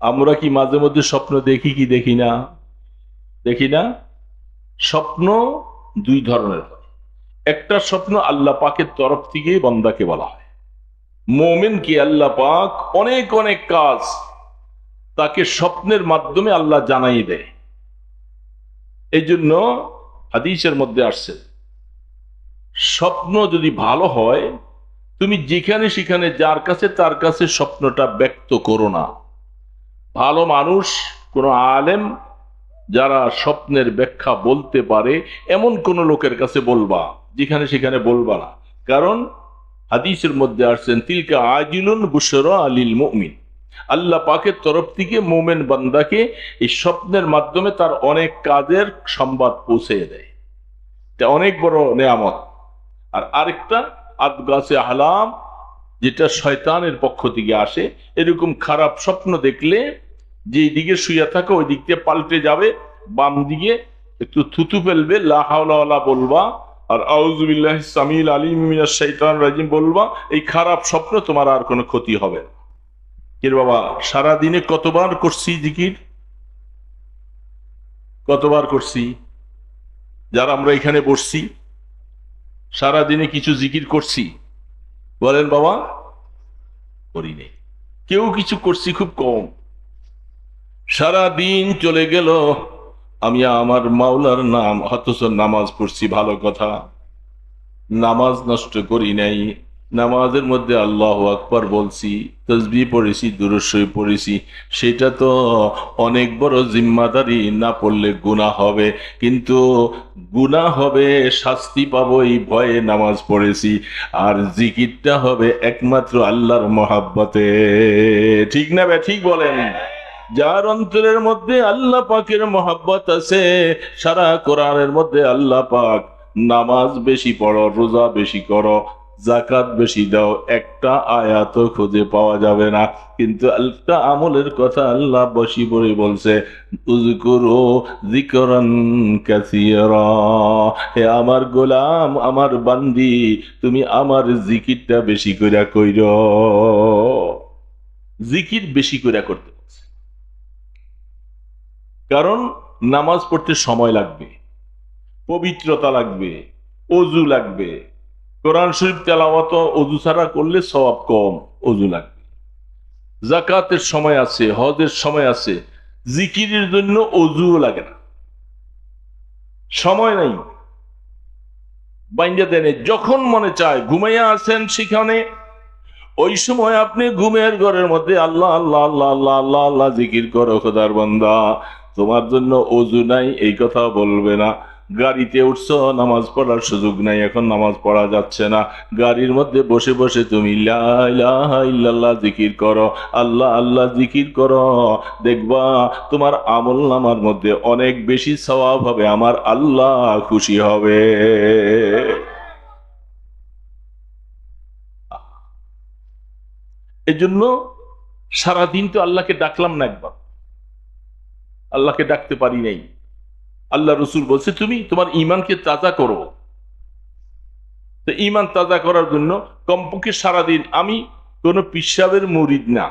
আমরা কি মাঝে মধ্যে স্বপ্ন দেখি কি দেখি না? দেখি না? স্বপ্ন দুই ধরনের হয়। একটা স্বপ্ন আল্লাহ পাকের তরফ থেকে বন্দাকে বলা হয়। মোমেন কি আল্লাহ পাক অনেক অনেক কাজ তাকে স্বপ্নের মাধ্যমে আল্লাহ জানাই দেয়। এই জন্য হাদিসের মধ্যে আসছে, স্বপ্ন যদি ভালো হয়, তুমি যেখানে সেখানে যার কাছে তার কাছে স্বপ্নটা ব্যক্ত করো না। ভালো মানুষ, কোনো আলেম যারা স্বপ্নের ব্যাখ্যা বলতে পারে, এমন কোন লোকের কাছে বলবা, যেখানে সেখানে বলবা না। কারণ হাদিসের মধ্যে আসছেন, তিলকা আজিলুন বুসরা আলিল মুমিন। আল্লাহ পাকের তরফ থেকে মোমেন বান্দাকে এই স্বপ্নের মাধ্যমে তার অনেক কাজের সংবাদ পৌঁছে দেয়। অনেক বড় নেয়ামত। আর আরেকটা, আদগাছে আহলাম যেটা শয়তানের পক্ষ থেকে আসে, এরকম খারাপ স্বপ্ন দেখলে যে দিকে শুয়ে থাকে, ওই দিক দিয়ে পাল্টে যাবে, বাম দিকে একটু থুতু ফেলবে লাহাওয়ালা বলবা, আর আউজুবিল্লাহ সামিল আলী মিনাস শৈতান রাজিম বলবা, এই খারাপ স্বপ্ন তোমার আর কোনো ক্ষতি হবে না। এর বাবা সারা দিনে কতবার করছি জিকির? কতবার করছি? যারা আমরা এখানে বসছি সারা দিনে কিছু জিকির করছি বলেন বাবা, করি নেই। কেউ কিছু করছি খুব কম। সারা দিন চলে গেল, আমি আমার মাওলার নাম, অথচ নামাজ পড়ছি ভালো কথা। নামাজ নষ্ট করি নাই। নামাজের মধ্যে আল্লাহ আকবর বলছি তসবি পড়েছি দুরস্বই পড়েছি, সেটা তো অনেক বড় জিম্মাদারি, না পড়লে গুণা হবে। কিন্তু গুণা হবে, শাস্তি পাবো এই ভয়ে নামাজ পড়েছি। আর জিকিরটা হবে একমাত্র আল্লাহর মহাব্বতে। ঠিক না বে, ঠিক বলেন? যার অন্তরের মধ্যে আল্লাহ পাকের মহাব্বত আছে, সারা কোরআনের মধ্যে আল্লাহ পাক নামাজ বেশি পড়ো, রোজা বেশি করো জাকাত বেশি দাও, একটা আয়াত খুঁজে পাওয়া যাবে না। কিন্তু একটা আমলের কথা আল্লাহ বসি বলে বলছে হে আমার গোলাম, আমার বান্দি, তুমি আমার জিকিরটা বেশি কইরা কইর। জিকির বেশি কইরা করতে। কারণ নামাজ পড়তে সময় লাগবে, পবিত্রতা লাগবে, অজু লাগবে কোরআন শরীফ তেলাওয়াত অজু ছাড়া করলে সওয়াব কম, অজু লাগবে। জাকাতের সময় আছে, হজের সময় আছে, জিকিরের জন্য অজুও লাগে না। সময় নাই। বাইন্দা দেনে, যখন মনে চায় ঘুমাইয়া আছেন সেখানে, ওই সময় আপনি ঘুমের ঘরের মধ্যে আল্লাহ আল্লাহ আল্লাহ আল্লাহ আল্লাহ আল্লাহ জিকির করো, খোদার বান্দা। তোমার জন্য অজু নাই, এই কথা বলবে না। গাড়িতে উঠছো, নামাজ পড়ার সুযোগ নাই, এখন নামাজ পড়া যাচ্ছে না। গাড়ির মধ্যে বসে বসে তুমি ইল্লাল্লাহ জিকির করো, আল্লাহ আল্লাহ জিকির করো। দেখবা, তোমার আমল নামার মধ্যে অনেক বেশি স্বভাব হবে, আমার আল্লাহ খুশি হবে। এজন্য সারাদিন তো আল্লাহকে ডাকলাম না একবার। আল্লাহকে ডাকতে পারি নাই। আল্লাহ রসুল বলছে, তুমি তোমার ইমানকে তাজা করো। তো ইমান তাজা করার জন্য কমপক্ষে সারাদিন আমি কোনো পিসাবের মরিদ না।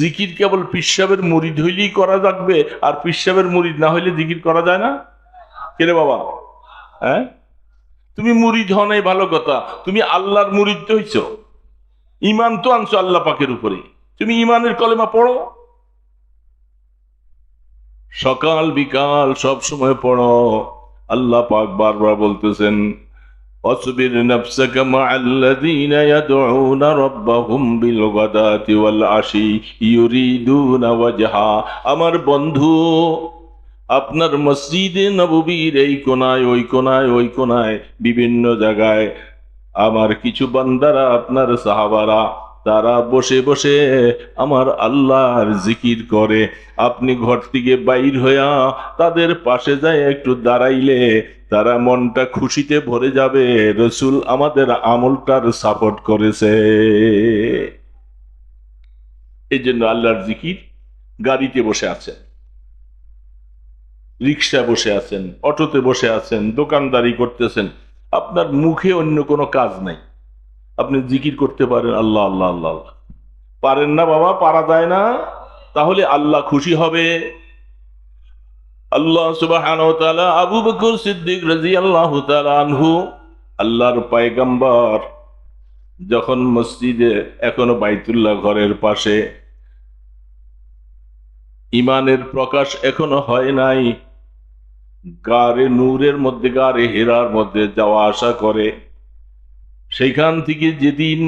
জিকির কেবল পিসাবের মরিদ হইলেই করা লাগবে আর পিসাবের মরিদ না হইলে জিকির করা যায় না? কেরে বাবা? হ্যাঁ? তুমি মুরিদ হও নাই, ভালো কথা। তুমি আল্লাহর মুরিদ তো হইছ। ইমান তো আনছো আল্লাহ পাকের উপরে তুমি ইমানের কলেমা পড়ো। সকাল বিকাল সব সময় পড়ো। আল্লাহ পাক বারবার বলতেছেন, অসবির নফসকা মাআল্লাযীনা ইয়াদউনা রাব্বাহুম বিল গাদাতি ওয়াল আশি ইউরিদুনা ওয়াজহা। আমার বন্ধু, আপনার মসজিদে নববীর এই কোনায়, ওই কোনায় ওই কোনায় বিভিন্ন জায়গায় আমার কিছু বান্দারা, আপনার সাহাবারা তারা বসে বসে আমার আল্লাহর জিকির করে। আপনি ঘর থেকে বাইর হইয়া তাদের পাশে যায় একটু দাঁড়াইলে তারা মনটা খুশিতে ভরে যাবে। রসুল আমাদের আমলটার সাপোর্ট করেছে। এই জন্য আল্লাহর জিকির গাড়িতে বসে আছেন, রিক্সা বসে আছেন, অটোতে বসে আছেন, দোকানদারি করতেছেন। আপনার মুখে অন্য কোনো কাজ নাই। আপনি জিকির করতে পারেন, আল্লাহ আল্লাহ আল্লাহ আল্লাহ। পারেন না বাবা, পারা যায় না। তাহলে আল্লাহ খুশি হবে। আল্লাহ সুবহান আবু বকর সিদ্দিক রাজি আল্লাহ আনহু, আল্লাহর পায়গাম্বার, যখন মসজিদে, এখনও বাইতুল্লাহ ঘরের পাশে ইমানের প্রকাশ এখনও হয় নাই। গারে নূরের মধ্যে, গারে হেরার মধ্যে যাওয়া আসা করে। সেইখান থেকে যেদিন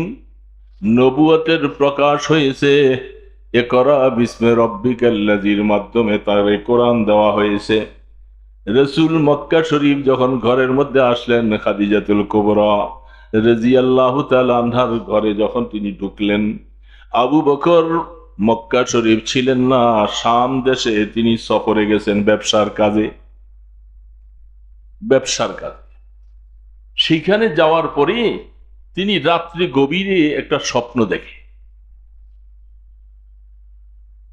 নবুয়তের প্রকাশ হয়েছে, এ করা বিস্মে রব্বিকাল্লাজির মাধ্যমে তার এই কোরআন দেওয়া হয়েছে। রসুল মক্কা শরীফ যখন ঘরের মধ্যে আসলেন খাদিজাতুল কোবরা রেজি আল্লাহ আনহার ঘরে যখন তিনি ঢুকলেন, আবু বকর মক্কা শরীফ ছিলেন না, শাম দেশে তিনি সফরে গেছেন ব্যবসার কাজে। ব্যবসার কাজে। সেখানে যাওয়ার পরে তিনি রাত্রি গভীরে একটা স্বপ্ন দেখে।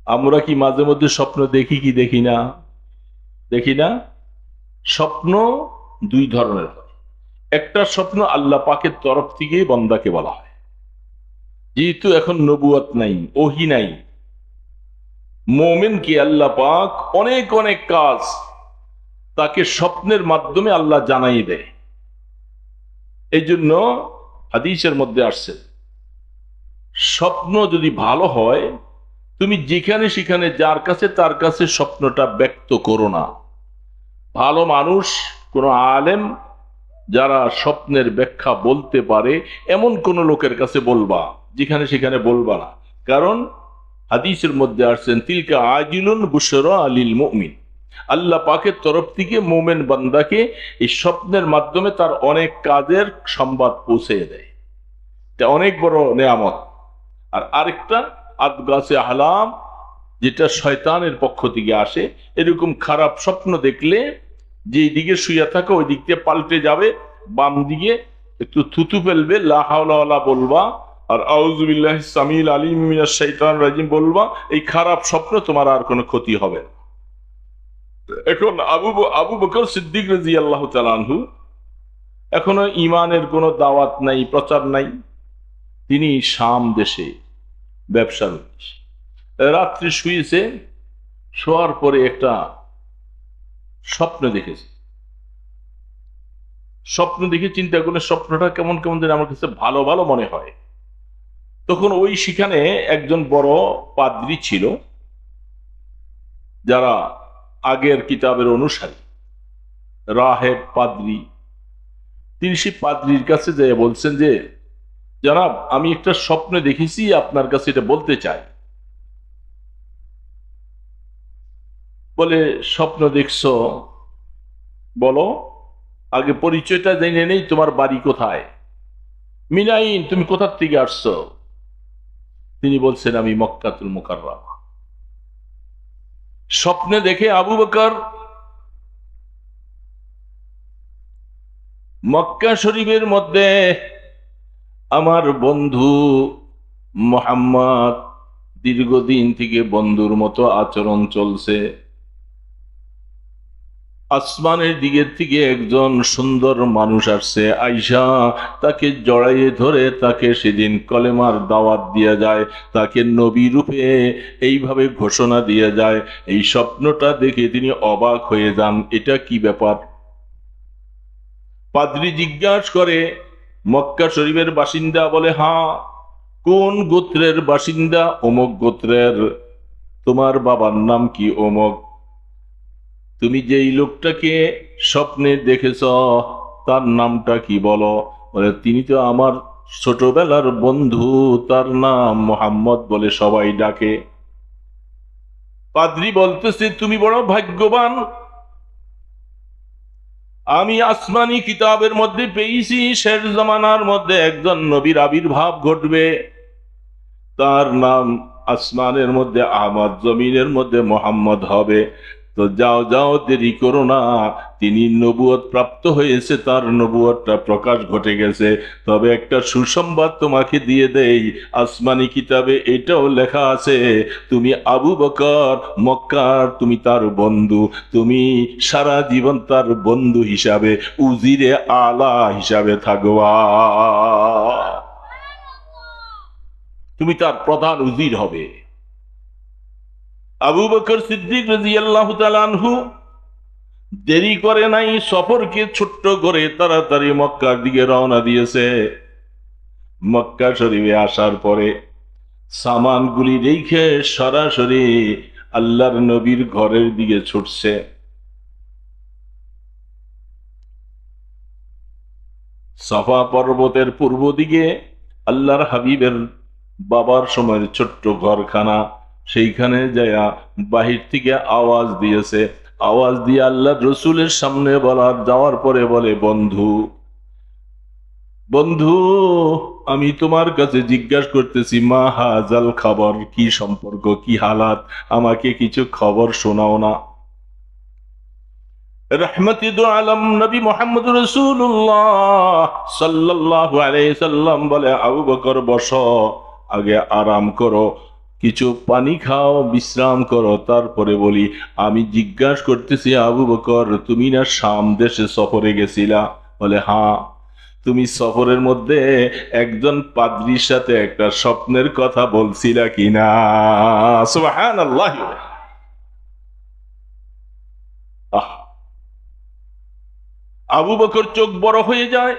আমরা কি মাঝে মধ্যে স্বপ্ন দেখি কি দেখি না? দেখি না? স্বপ্ন দুই ধরনের হয়। একটা স্বপ্ন আল্লাহ পাকের তরফ থেকে বন্দাকে বলা হয়। যেহেতু এখন নবুয়াত নাই, ওহি নাই। মোমেন কি আল্লাহ পাক অনেক অনেক কাজ তাকে স্বপ্নের মাধ্যমে আল্লাহ জানাই দেয়। এই জন্য হাদিসের মধ্যে আসছে, স্বপ্ন যদি ভালো হয়, তুমি যেখানে সেখানে যার কাছে তার কাছে স্বপ্নটা ব্যক্ত করো না। ভালো মানুষ, কোনো আলেম, যারা স্বপ্নের ব্যাখ্যা বলতে পারে, এমন কোন লোকের কাছে বলবা, যেখানে সেখানে বলবা না। কারণ হাদিসের মধ্যে আসছেন, তিলকা আজিলুন বুসরা আলিল মুমিন। আল্লাহ পাকের তরফ থেকে মোমেন বান্দাকে এই স্বপ্নের মাধ্যমে তার অনেক কাজের সংবাদ পৌঁছে দেয়। অনেক বড় নেয়ামত। আর আরেকটা, আদগাছে আহলাম, যেটা শয়তানের পক্ষ থেকে আসে, এরকম খারাপ স্বপ্ন দেখলে যে দিকে শুয়ে থাকে, ওই দিক দিয়ে পাল্টে যাবে, বাম দিকে একটু থুতু ফেলবে লাহাওলা বলবা, আর আউজুবিল্লাহ সামিল আলিম শাইতান রাজিম বলবা, এই খারাপ স্বপ্ন তোমার আর কোনো ক্ষতি হবে না। এখন আবু আবু বকর সিদ্দিক রাজি আল্লাহ তালানহু এখনও ইমানের কোনো দাওয়াত নাই, প্রচার নাই। তিনি শাম দেশে ব্যবসার রাত্রি শুয়েছে শোয়ার পরে একটা স্বপ্ন দেখেছে। স্বপ্ন দেখে চিন্তা করলে স্বপ্নটা কেমন কেমন যেন আমার কাছে ভালো ভালো মনে হয়। তখন ওই সেখানে একজন বড় পাদ্রী ছিল, যারা আগের কিতাবের অনুসারী। রাহেব পাদ্রী। তিনি সেই পাদ্রির কাছে যেয়ে বলছেন যে, জনাব, আমি একটা স্বপ্ন দেখেছি, আপনার কাছে এটা বলতে চাই। বলে, স্বপ্ন দেখছ? বলো, আগে পরিচয়টা জেনে নেই, তোমার বাড়ি কোথায়? মিনাইন, তুমি কোথার থেকে আসছো? তিনি বলছেন, আমি মক্কাতুল মুকাররামা। স্বপ্নে দেখে আবু বকর মক্কা শরীফের মধ্যে আমার বন্ধু মোহাম্মদ দীর্ঘদিন থেকে বন্ধুর মতো আচরণ চলছে। আসমানের দিকের থেকে একজন সুন্দর মানুষ আসছে, আইসা তাকে জড়াইয়ে ধরে তাকে সেদিন কলেমার দাওয়াত দিয়া যায়, তাকে নবী রূপে এইভাবে ঘোষণা দিয়ে যায়। এই স্বপ্নটা দেখে তিনি অবাক হয়ে যান, এটা কি ব্যাপার? পাদ্রি জিজ্ঞাসা করে, মক্কা শরীফের বাসিন্দা বলে হ্যাঁ কোন গোত্রের বাসিন্দা? অমক গোত্রের। তোমার বাবার নাম কি অমক? তুমি যেই লোকটাকে স্বপ্নে দেখেছ, তার নামটা কি বলো? বলে, তিনি তো আমার ছোটবেলার বন্ধু, তার নাম মোহাম্মদ বলে সবাই ডাকে। পাদ্রি বলতেছে, তুমি বড় ভাগ্যবান। আমি আসমানি কিতাবের মধ্যে পেয়েছি, শেষ জমানার মধ্যে একজন নবীর আবির্ভাব ঘটবে। তার নাম আসমানের মধ্যে আহমদ জমিনের মধ্যে মোহাম্মদ হবে। তো যাও যাও, দেরি করো না। তিনি নবুয়ত প্রাপ্ত হয়েছে, তার নবুয়তটা প্রকাশ ঘটে গেছে। তবে একটা সুসংবাদ তোমাকে দিয়ে দেই। আসমানি কিতাবে এটাও লেখা আছে, তুমি আবু বকর, মক্কার তুমি তার বন্ধু, তুমি সারা জীবন তার বন্ধু হিসাবে, উজিরে আলা হিসাবে থাকবা তুমি তার প্রধান উজির হবে। আবু বকর সিদ্দিক রাদিয়াল্লাহু তাআলা আনহু দেরি করে নাই সফরকে ছোট্ট করে তাড়াতাড়ি মক্কার দিকে রওনা দিয়েছে। মক্কা শরীফে আসার পরে সামানগুলি রেখে সরাসরি আল্লাহর নবীর ঘরের দিকে ছুটছে। সফা পর্বতের পূর্ব দিকে আল্লাহর হাবিবের বাবার সময়ের ছোট্ট ঘরখানা সেইখানে যায়া বাহির থেকে আওয়াজ দিয়েছে। আওয়াজ দিয়ে আল্লাহ রসুলের সামনে বলার যাওয়ার পরে বলে, বন্ধু বন্ধু, আমি তোমার কাছে জিজ্ঞাসা করতেছি, মা হাজাল খবর কি সম্পর্ক, কি হালাত? আমাকে কিছু খবর শোনাও না। বলে, আবু বকর, বস, আগে আরাম করো। কিছু পানি খাও, বিশ্রাম করো। তারপরে বলি, আমি জিজ্ঞাসা করতেছি, আবু বকর, তুমি না শাম দেশে সফরে গেছিলা? বলে হ্যাঁ। তুমি সফরের মধ্যে একজন পাদ্রির সাথে একটা স্বপ্নের কথা বলছিলা কিনা? সুবহানাল্লাহ। আহ। আবু বকর চোখ বড় হয়ে যায়।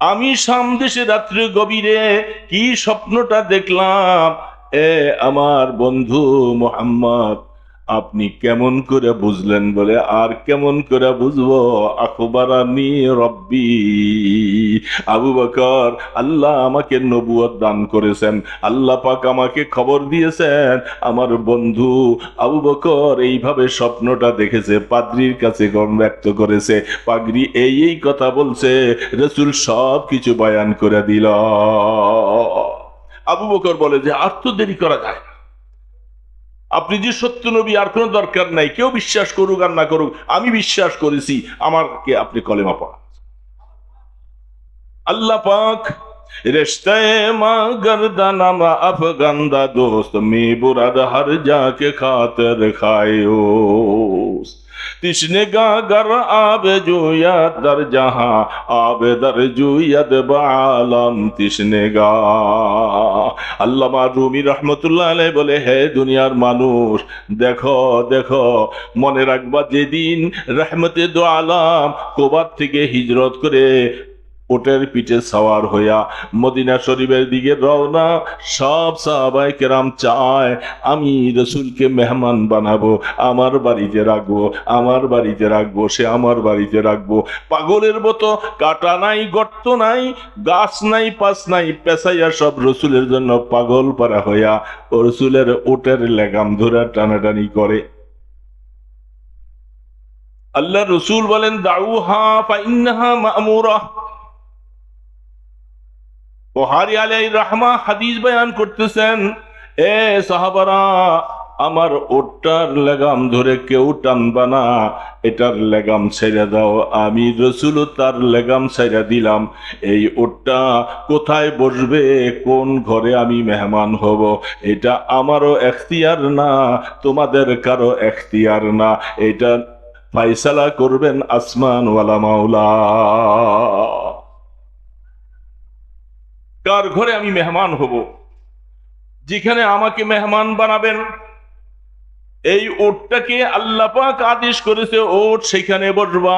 আমি সামদেশে রাত্রে গভীরে কি স্বপ্নটা দেখলাম? এ আমার বন্ধু মোহাম্মদ আপনি কেমন করে বুঝলেন বলে আর কেমন করে বুঝব? আখবরানি রব্বি। আবু বকর, আল্লাহ আমাকে নবুয়ত দান করেছেন। আল্লাহ পাক আমাকে খবর দিয়েছেন। আমার বন্ধু আবু বকর এইভাবে স্বপ্নটা দেখেছে, পাদ্রির কাছে গণ ব্যক্ত করেছে। পাগড়ি এই এই কথা বলছে, রসুল সব কিছু বয়ান করে দিল। আবু বকর বলে যে, আর তো দেরি করা যায় আপনি যে সত্য নবী, আর কোনো দরকার নাই। কেউ বিশ্বাস করুক আর না করুক, আমি বিশ্বাস করেছি আমাকে আপনি কলেমা পড়া আল্লাহ পাক رشتے দোস্ত, মে বুরাদ হর دوست می برد ہر تشنگا گر آب جوید در جہاں آب در جوید بعالم تشنگا আল্লামা রুমি রহমতুল্লাহ আলাই বলে, হে দুনিয়ার মানুষ, দেখো দেখো, মনে রাখবা যেদিন রহমতে দো আলাম, কোবার থেকে হিজরত করে ওটের পিঠে সাওয়ার হইয়া মদিনা শরীফের দিকে রওনা, সব সাহাবাই কেরাম চায়, আমি রসুলকে মেহমান বানাবো, আমার বাড়িতে রাখব, আমার বাড়িতে রাখব, সে আমার বাড়িতে রাখব। পাগলের মতো কাটা নাই, গর্ত নাই, গাছ নাই পাস নাই পেশাইয়া সব রসুলের জন্য পাগল পারা হইয়া ও রসুলের ওটের লেগাম ধরে টানাটানি করে। আল্লাহ রসুল বলেন দাউ হা ফাইন্নাহা মামুরা বুহারি আলাই রাহমা হাদিস বয়ান করতেছেন, এ সাহাবারা, আমার ওটার লেগাম ধরে কেউ টানবা না, এটার লেগাম ছেড়ে দাও, আমি রসুল তার লেগাম ছেড়ে দিলাম, এই ওটটা কোথায় বসবে, কোন ঘরে আমি মেহমান হব, এটা আমারও এখতিয়ার না, তোমাদের কারও এখতিয়ার না, এটা ফাইসালা করবেন আসমান ওয়ালা মাওলা। কার ঘরে আমি মেহমান হব। যেখানে আমাকে মেহমান বানাবেন। এই ওটটাকে আল্লাপাক আদেশ করেছে, ওট সেখানে বসবা।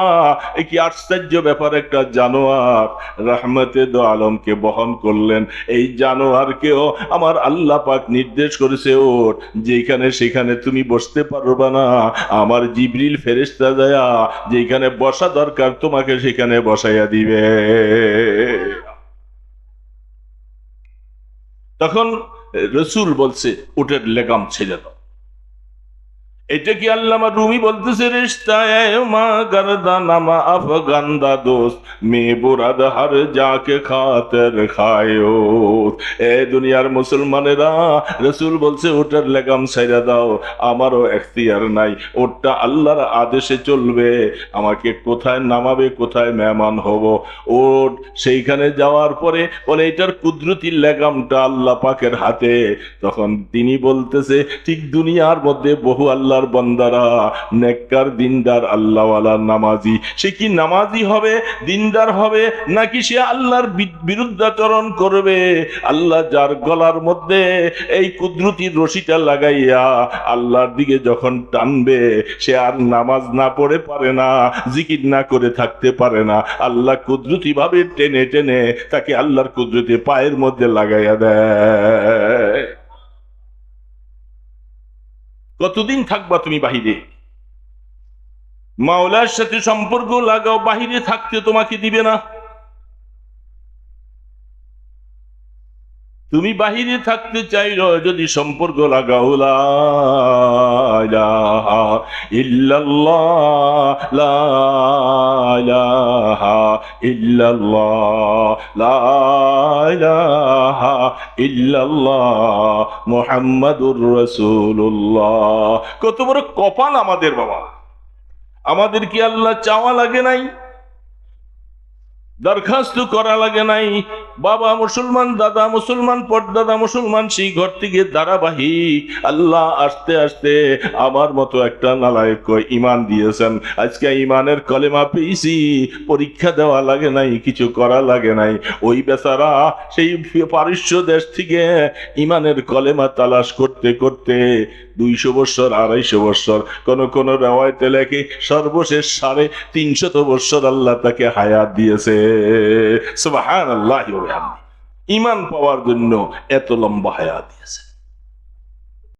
কি আশ্চর্য ব্যাপার একটা জানোয়ার। রহমতে দো আলমকে বহন করলেন। এই জানোয়ারকেও আমার আল্লাহ পাক নির্দেশ করেছে, ওট যেখানে সেখানে তুমি বসতে পারবা না। আমার জিবরিল ফেরেস্তা দেয়া, যেখানে বসা দরকার তোমাকে সেখানে বসাইয়া দিবে। তখন রসুল বলছে উটের লেগাম ছেড়ে দাও। এটা কি আল্লামা রুমি বলতেছে মা গরদা নামা হর যাকে খাতের খায়ো এ দুনিয়ার মুসলমানেরা, রসুল বলছে, ওটার লেগাম ছাইরা দাও, আমারও এখতিয়ার নাই, ওটা আল্লাহর আদেশে চলবে, আমাকে কোথায় নামাবে, কোথায় মেহমান হব? ওট, সেইখানে যাওয়ার পরে বলে, এটার কুদরতির লেগামটা আল্লাহ পাকের হাতে। তখন তিনি বলতেছে, ঠিক দুনিয়ার মধ্যে বহু আল্লাহ আল্লাহর বন্দারা, নেককার দিনদার আল্লাহওয়ালা নামাজি। সে কি নামাজি হবে, দিনদার হবে, নাকি সে আল্লাহর বিরুদ্ধাচরণ করবে? আল্লাহ যার গলার মধ্যে এই কুদরতির রশিটা লাগাইয়া আল্লাহর দিকে যখন টানবে, সে আর নামাজ না পড়ে পারে না, জিকির না করে থাকতে পারে না। আল্লাহ কুদরতি ভাবে টেনে টেনে তাকে আল্লাহর কুদরতি পায়ের মধ্যে লাগাইয়া দেয়। কতদিন থাকবা তুমি বাহিরে? মাওলার সাথে সম্পর্ক লাগাও বাহিরে থাকতে তোমাকে দিবে না। তুমি বাহিরে থাকতে চাইল, যদি সম্পর্ক লাগাও ইলাহা ইল্লাল্লাহ কত বড় কপাল আমাদের, বাবা। আমাদের কি আল্লাহ চাওয়া লাগে নাই? দরখাস্ত করা লাগে নাই। বাবা মুসলমান, দাদা মুসলমান, পরদাদা মুসলমান, সেই ঘর থেকে ধারাবাহিক আল্লাহ আস্তে আস্তে আমার মতো একটা নালায়ক ইমান দিয়েছেন। আজকে ইমানের কলেমা পেয়েছি, পরীক্ষা দেওয়া লাগে নাই, কিছু করা লাগে নাই। ওই বেচারা সেই পারস্য দেশ থেকে ইমানের কলেমা তালাশ করতে করতে দুইশো বৎসর, আড়াইশো বৎসর। কোন কোন রেওয়ায়তে লেখে, সর্বশেষ সাড়ে তিনশত বৎসর আল্লাহ তাকে হায়াত দিয়েছে। ইমান পাওয়ার জন্য এত লম্বা হায়াত দিয়েছে।